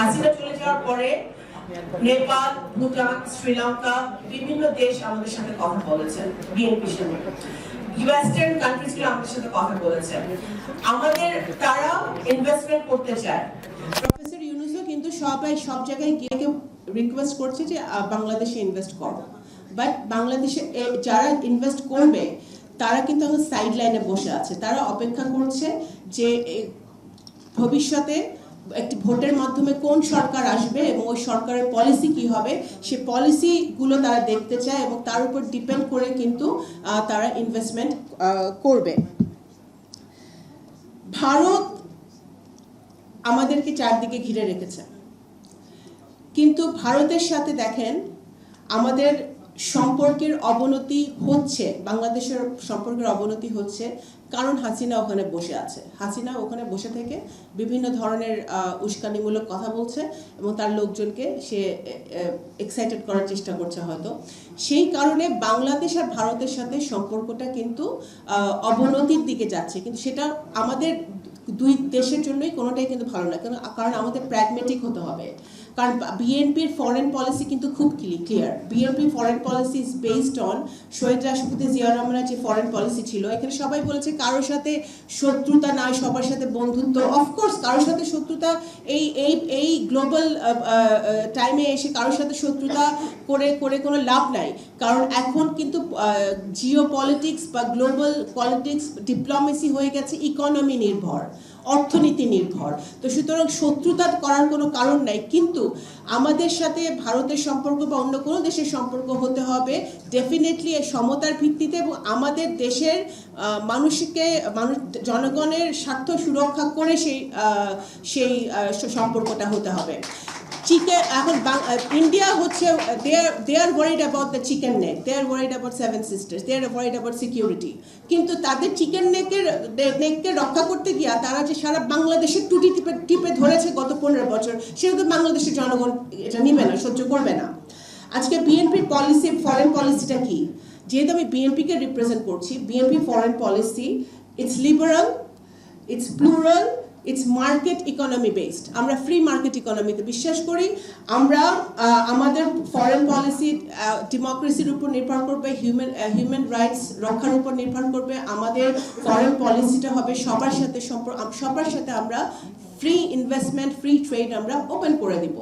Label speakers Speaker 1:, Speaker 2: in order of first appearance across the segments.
Speaker 1: হাসিনা চলে যাওয়ার পরে নেপাল, ভুটান, শ্রীলঙ্কা, বিভিন্ন দেশ আমাদের সাথে কথা বলেছেন বিএনপির সঙ্গে ওয়েস্টার্ন কান্ট্রিজগুলো আমাদের সাথে কথা বলেছে। আমাদের তারা ইনভেস্টমেন্ট করতে চায়।
Speaker 2: প্রফেসর ইউনুসও কিন্তু সবাই সব জায়গায় গিয়ে কেউ রিকোয়েস্ট করছে যে বাংলাদেশে ইনভেস্ট করো। বাট বাংলাদেশে যারা ইনভেস্ট করবে, তারা কিন্তু এখন সাইড লাইনে বসে আছে। তারা অপেক্ষা করছে যে ভবিষ্যতে একটি ভোটের মাধ্যমে কোন সরকার আসবে এবং ওই সরকারের পলিসি কি হবে, সে পলিসিগুলো তারা দেখতে চায় এবং তার উপর ডিপেন্ড করে কিন্তু তারা ইনভেস্টমেন্ট করবে। ভারত আমাদেরকে চারদিকে ঘিরে রেখেছে। কিন্তু ভারতের সাথে দেখেন, আমাদের সম্পর্কের অবনতি হচ্ছে, বাংলাদেশের সম্পর্কের অবনতি হচ্ছে। কারণ হাসিনা ওখানে বসে আছে। হাসিনা ওখানে বসে থেকে বিভিন্ন ধরনের উস্কানিমূলক কথা বলছে এবং তার লোকজনকে সে এক্সাইটেড করার চেষ্টা করছে হয়তো। সেই কারণে বাংলাদেশ আর ভারতের সাথে সম্পর্কটা কিন্তু অবনতির দিকে যাচ্ছে। কিন্তু সেটা আমাদের দুই দেশের জন্যই কোনোটাই কিন্তু ভালো না। কারণ কারণ আমাদের প্র্যাগমেটিক হতে হবে। কারণ বিএনপির ফরেন পলিসি কিন্তু খুব clear BNP foreign policy is based on শহীদ রাষ্ট্রপতি জিয়া রহমানের যে ফরেন পলিসি ছিল, এখানে সবাই বলেছে কারোর সাথে শত্রুতা নয় সবার সাথে বন্ধুত্ব। অফকোর্স কারোর সাথে শত্রুতা এই এই এই গ্লোবাল টাইমে এসে কারোর সাথে শত্রুতা করে করে কোনো লাভ নাই। কারণ এখন কিন্তু জিও পলিটিক্স বা গ্লোবাল পলিটিক্স ডিপ্লোমেসি হয়ে গেছে ইকোনমি নির্ভর অর্থনীতি নির্ভর। তো সুতরাং শত্রুতা করার কোনো কারণ নাই। কিন্তু আমাদের সাথে ভারতের সম্পর্ক বা অন্য কোনো দেশের সম্পর্ক হতে হবে। ডেফিনেটলি সমতার ভিত্তিতে এবং আমাদের দেশের আহ, মানুষকে, মানুষ, জনগণের স্বার্থ সুরক্ষা করে সেই সেই সম্পর্কটা হতে হবে। চিকেন এখন ইন্ডিয়া হচ্ছে দে আর দে worried about the chicken neck they R worried about seven sisters they R worried about security কিন্তু তাদের চিকেন নেকের নেককে রক্ষা করতে গিয়া তারা যে সারা বাংলাদেশের টুটি টিপে টিপে ধরেছে গত পনেরো বছর সেটা তো বাংলাদেশের জনগণ এটা নিবে না, সহ্য করবে না। আজকে বিএনপির পলিসি ফরেন পলিসিটা কি? যেহেতু আমি বিএনপিকে রিপ্রেজেন্ট করছি BNP foreign policy it's liberal it's plural it's market economy based আমরা ফ্রি মার্কেট ইকোনমিতে বিশ্বাস করি, আমরা আমাদের ফরেন পলিসি ডেমোক্রেসির উপর নির্ভর করবে হিউম্যান হিউম্যান রাইটস রক্ষার উপর নির্ভর করবে, আমাদের ফরেন পলিসিটা হবে সবার সাথে সবার সাথে আমরা ফ্রি ইনভেস্টমেন্ট ফ্রি ট্রেড আমরা ওপেন করে দিব।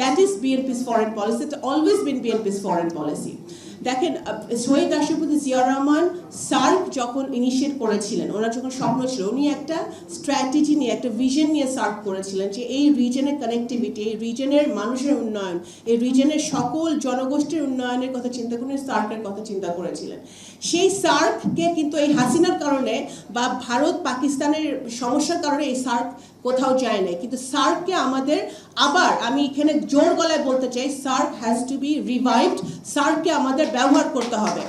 Speaker 2: That is BNP's foreign policy always been BNP's foreign policy দেখেন শহীদ রাষ্ট্রপতি জিয়া রহমান সার্ক যখন ইনিশিয়েট করেছিলেন, ওনার যখন স্বপ্ন ছিল, উনি একটা স্ট্র্যাটেজি নিয়ে, একটা ভিশন নিয়ে সার্ক করেছিলেন যে এই রিজনের কানেক্টিভিটি এই রিজনের মানুষের উন্নয়ন, এই রিজনের সকল জনগোষ্ঠীর উন্নয়নের কথা চিন্তা করে সার্কের কথা চিন্তা করেছিলেন। সেই সার্ককে কিন্তু এই হাসিনার কারণে বা ভারত পাকিস্তানের সমস্যার কারণে এই সার্ক কোথাও যায় নাই। কিন্তু সার্ককে আমাদের আবার, আমি এখানে জোর গলায় বলতে চাই, SAARC has to be revived সার্ককে আমাদের ব্যবহার করতে হবে।